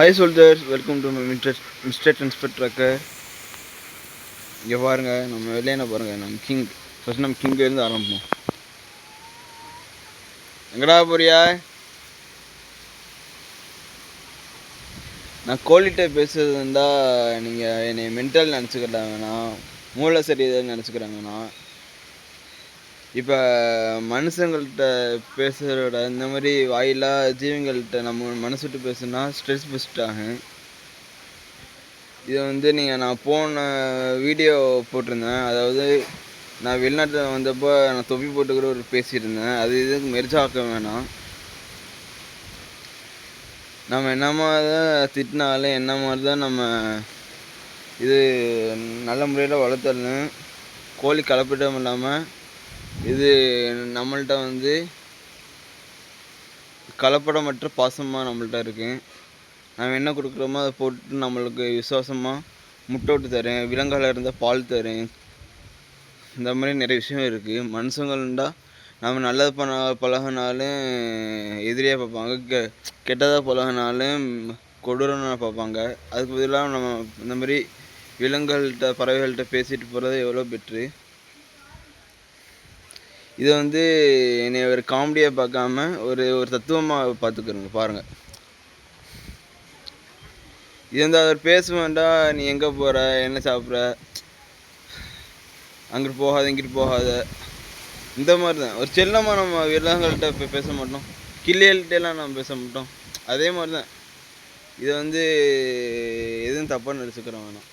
Hi soldiers welcome to mister mister inspector இங்கே பாருங்க நம்ம வெளியான பாருங்க? நம்ம கிங் ஃபஸ்ட் நம்ம கிங்க ஆரம்பிப்போம். எங்கடா போறியா? நான் கோழிகிட்ட பேசுறது இருந்தால் நீங்கள் என்னை மென்டல் நினச்சிக்கிட்ட மூளை சரி இதை நினச்சிக்கிறாங்கண்ணா இப்போ மனுஷங்கள்கிட்ட பேசுகிறத இந்த மாதிரி வாயிலா ஜீவங்கள்கிட்ட நம்ம மனசு விட்டு பேசுனா ஸ்ட்ரெஸ் பெஸ்ட் ஆகும். இதை வந்து நீங்கள் நான் போன வீடியோ போட்டிருந்தேன். அதாவது நான் வெளிநாட்டில் வந்தப்போ நான் தொப்பி போட்டுக்கிற ஒரு பேசியிருந்தேன். அது இதுக்கு மெரிச்சாக்க வேணாம். நம்ம என்ன மாதிரி தான் திட்டினாலும் என்ன மாதிரி தான் நம்ம இது நல்ல முறையில் வளர்த்தரணும். கோழி கலப்பிடம் இல்லாமல் இது நம்மள்கிட்ட வந்து கலப்படமற்ற பாசமாக நம்மள்கிட்ட இருக்கு. நம்ம என்ன கொடுக்குறோமோ அதை போட்டு நம்மளுக்கு விசுவாசமாக முட்டை விட்டு தரேன் விலங்கால இருந்தால் பால் தரேன். இந்த மாதிரி நிறைய விஷயம் இருக்குது மனுஷங்கள்ண்டா நம்ம நல்லது பண்ண பழகினாலும் எதிரியாக பார்ப்பாங்க. கெ கெட்டதாக பழகினாலும் கொடூரம்னு பார்ப்பாங்க. அதுக்கு பதிலாக நம்ம இந்த மாதிரி விலங்குகள்கிட்ட பறவைகள்கிட்ட பேசிட்டு போகிறது எவ்வளோ பெட்ரு. இதை வந்து என்னை ஒரு காமெடியாக பார்க்காம ஒரு ஒரு தத்துவமாக பார்த்துக்கிறோங்க பாருங்கள் இது வந்து அவர் பேச வேண்டாம் நீ எங்கே போகிற என்ன சாப்பிட்ற அங்கிட்டு போகாத இங்கிட்டு போகாத. இந்த மாதிரி தான் ஒரு செல்லமாக நம்ம விலங்குகள்கிட்ட இப்போ பேச மாட்டோம். கிளிகள்கிட்டலாம் நம்ம பேச மாட்டோம். அதே மாதிரி தான் இதை வந்து எதுவும் தப்பாக நினச்சிக்கிறோம் வேணாம்.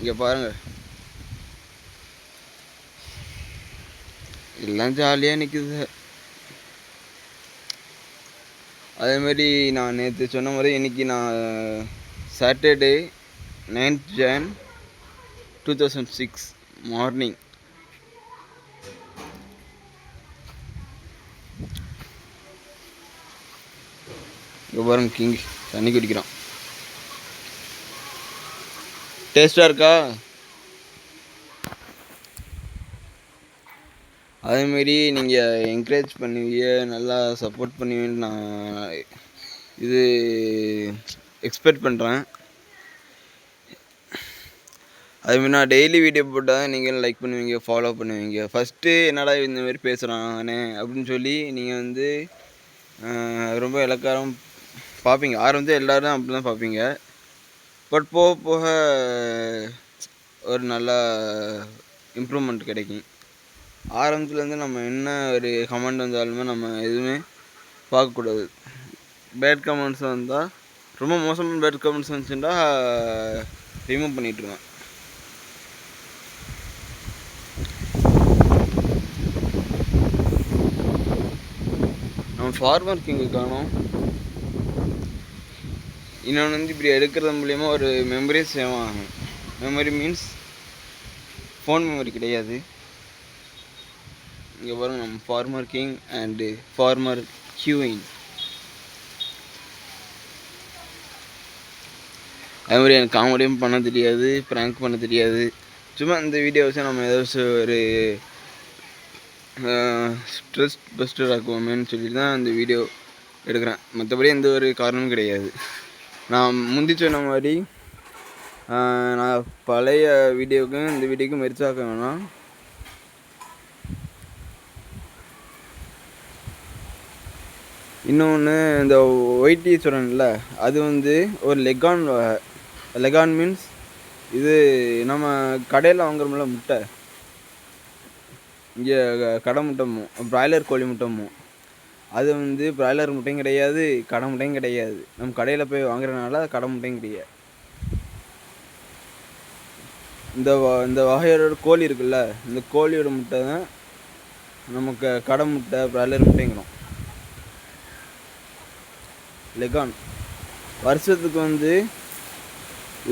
இங்கே பாருங்கள் எல்லாம் ஜாலியாக நிற்குது சார் அதேமாரி நான் நேற்று சொன்ன மாதிரி இன்னைக்கு நான் Saturday ninth June two thousand six morning இங்கே பாருங்க கிங் தண்ணி குடிக்கிறான். டேஸ்ட்டாக இருக்கா? அதேமாரி நீங்கள் என்கரேஜ் பண்ணுவீங்க நல்லா சப்போர்ட் பண்ணுவீங்கன்னு நான் இது எக்ஸ்பெக்ட் பண்ணுறேன் அதுமாரி நான் டெய்லி வீடியோ போட்டால் நீங்கள் லைக் பண்ணுவீங்க ஃபாலோ பண்ணுவீங்க. ஃபஸ்ட்டு என்னடா இந்த மாதிரி பேசுகிறானே அப்படின்னு சொல்லி நீங்கள் வந்து ரொம்ப இலக்காரம் பார்ப்பீங்க ஆரம்பத்தில் எல்லோரும் அப்படி தான் பார்ப்பீங்க பட் போக போக ஒரு நல்ல இம்ப்ரூவ்மெண்ட் கிடைக்கும். ஆரம்பத்துலேருந்து நம்ம என்ன ஒரு கமெண்ட் வந்தாலுமே நம்ம எதுவுமே பார்க்கக்கூடாது. பேட் கமெண்ட்ஸ் வந்தால் ரொம்ப மோசமான பேட் கமெண்ட்ஸ் வந்துச்சுன்னா ரிமூவ் பண்ணிட்டுருவேன். நம்ம ஃபார்மர் கிங்கு காணும். இன்னொன்று வந்து இப்படி எடுக்கிறது மூலியமாக ஒரு மெமரி சேவ் ஆகும். மெமரி மீன்ஸ் ஃபோன் மெமரி கிடையாது. இங்கே பாருங்க நம்ம farmer king and farmer queen அதே மாதிரி எனக்கு காமெடியும் பண்ண தெரியாது ப்ராங்க் பண்ண தெரியாது. சும்மா இந்த வீடியோஸை நம்ம ஏதாச்சும் ஒரு ஸ்ட்ரெஸ் பஸ்டர் ஆக்குவோமேன்னு சொல்லிட்டு தான் இந்த வீடியோ எடுக்கிறேன். மற்றபடி எந்த ஒரு காரணமும் கிடையாது. நான் முந்தி சொன்ன மாதிரி நான் பழைய வீடியோவுக்கும் இந்த வீடியோக்கும் மெரிச்சாக்க வேணாம். இன்னொன்று இந்த ஒயிட்டி சொல்கிறேன்ல அது வந்து ஒரு லெகான் லெகான் மீன்ஸ் இது நம்ம கடையில் வாங்குறோம்ல முட்டை. இங்கே கடை முட்டைமோ பிராய்லர் கோழி முட்டைமோ அது வந்து பிராய்லர் முட்டையும் கிடையாது கடை முட்டையும் கிடையாது. நம்ம கடையில் போய் வாங்குறதுனால அது கடை முட்டையும் கிடையாது. இந்த வ- இந்த வகையோட கோழி இருக்குல்ல இந்த கோழியோட முட்டை தான் நமக்கு கடை முட்டை பிராய்லர் முட்டைங்கிறோம். லெகான் வருஷத்துக்கு வந்து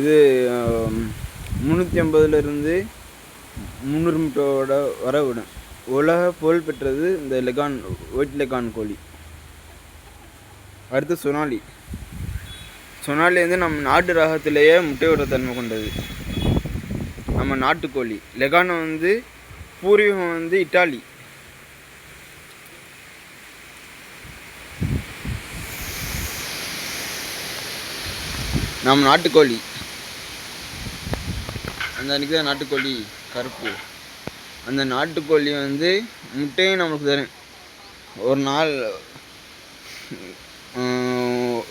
இது முந்நூற்றி ஐம்பதுலேருந்து முந்நூறு மீட்டரோட வர விடும் உலக புகழ் பெற்றது இந்த லெகான் ஒயிட் லெகான் கோழி. அடுத்து சொனாலி சொனாலி வந்து நம்ம நாட்டு ரகத்திலேயே முட்டையோட தன்மை கொண்டது. நம்ம நாட்டுக்கோழி. லெகானை வந்து பூர்வீகம் வந்து இட்டாலி. நம்ம நாட்டுக்கோழி. அந்த அன்றைக்கி தான் நாட்டுக்கோழி கருப்பு. அந்த நாட்டுக்கோழி வந்து முட்டையும் நம்மளுக்கு தரும். ஒரு நாள்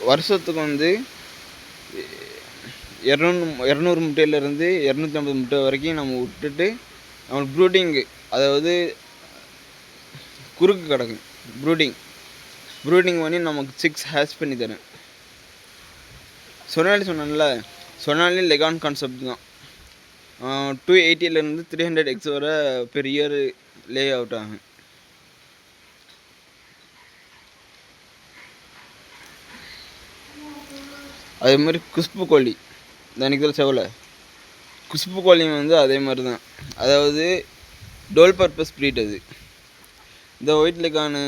வருஷத்துக்கு வந்து இரநூறு இரநூறு முட்டையிலேருந்து இரநூத்தி ஐம்பது முட்டை வரைக்கும் நம்ம விட்டுட்டு நம்மளுக்கு ப்ரூட்டிங்கு அதாவது குறுக்கு கிடக்கும் ப்ரூட்டிங் ப்ரூட்டிங் பண்ணி நமக்கு சிக்ஸ் ஹேஷ் பண்ணி தரேன் சொனாலி சொன்னேன்ல. சொனாலி லெகான் கான்செப்ட் தான். டூ எயிட்டிலேருந்து த்ரீ ஹண்ட்ரட் எக்ஸ் வர பெர் இயர் லே அவுட் ஆகும். அதே மாதிரி குஷ்பு கோழி. இந்த தான் செவலை? குஷ்பு கோழியும் வந்து அதே மாதிரி தான். அதாவது டோல் பர்பஸ் ப்ரீட் அது. இந்த ஒயிட் லெக்கானு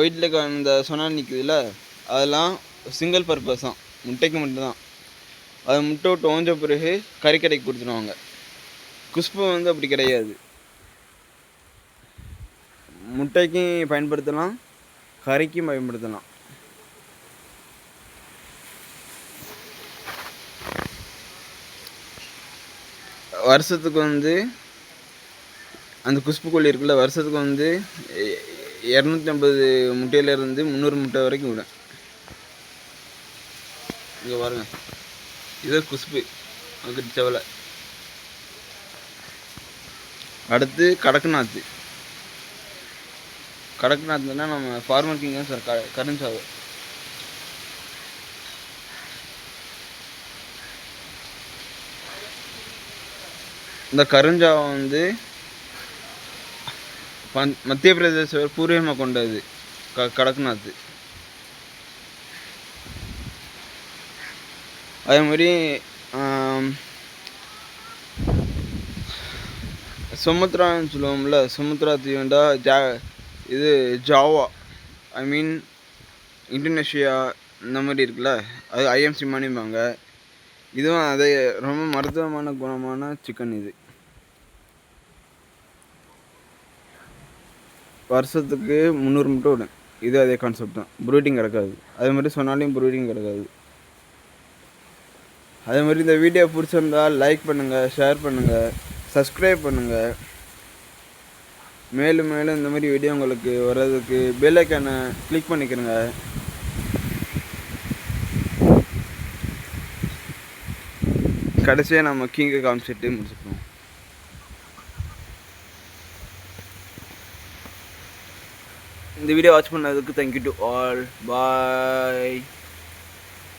ஒயிட் லெக்கான் இந்த சொனால் நிற்குதுல்ல அதெல்லாம் சிங்கிள் பர்பஸ் தான். முட்டைக்கு மட்டும்தான். அது முட்டை விட்டு ஓஞ்ச பிறகு கறிக்கடைக்கு கொடுத்துருவாங்க குஷ்பு வந்து அப்படி கிடையாது. முட்டைக்கும் பயன்படுத்தலாம் கறிக்கும் பயன்படுத்தலாம். வருஷத்துக்கு வந்து அந்த குஷ்பு கோழி இருக்குல்ல வருஷத்துக்கு வந்து இரநூத்தி ஐம்பது முட்டையிலேருந்து முந்நூறு முட்டை வரைக்கும் விடும். இங்கே பாருங்க. இதே குஷ்பு அங்கிட்டு செவலை. அடுத்து கடக்குநாத்து கடக்குநாத்னா நம்ம ஃபார்மர் கிங் சார் க கருஞ்சாவு இந்த கருஞ்சாவை வந்து மத்திய பிரதேச பூர்வீகமாக கொண்டது. க கடக்குநாத். அதே மாதிரி சுமுத்ரான்னு சொல்லுவோம்ல சுமுத்ரா தீவண்டா ஜா இது ஜாவா ஐ மீன் இந்தோனேஷியா இந்த மாதிரி இருக்குல்ல அது ஐஎம்சி மானிப்பாங்க. இதுவும் அதே ரொம்ப மருத்துவமான குணமான சிக்கன் இது. வருஷத்துக்கு முந்நூறு முட்டை விடும். இது அதே கான்செப்ட் தான். ப்ரூடிங் கிடக்காது. அதே மாதிரி சொன்னாலையும் ப்ரூடிங் கிடக்காது. அதே மாதிரி இந்த வீடியோ பிடிச்சிருந்தா லைக் பண்ணுங்கள் ஷேர் பண்ணுங்கள் சப்ஸ்கிரைப் பண்ணுங்கள் மேலும் மேலும் இந்த மாதிரி வீடியோ உங்களுக்கு வர்றதுக்கு பெல்லைக்கானை கிளிக் பண்ணிக்கிறேங்க கடைசியாக நம்ம கிங்கை காமிச்சிட்டு முடிச்சுக்கணும் இந்த வீடியோ வாட்ச் பண்ணதுக்கு thank you to all bye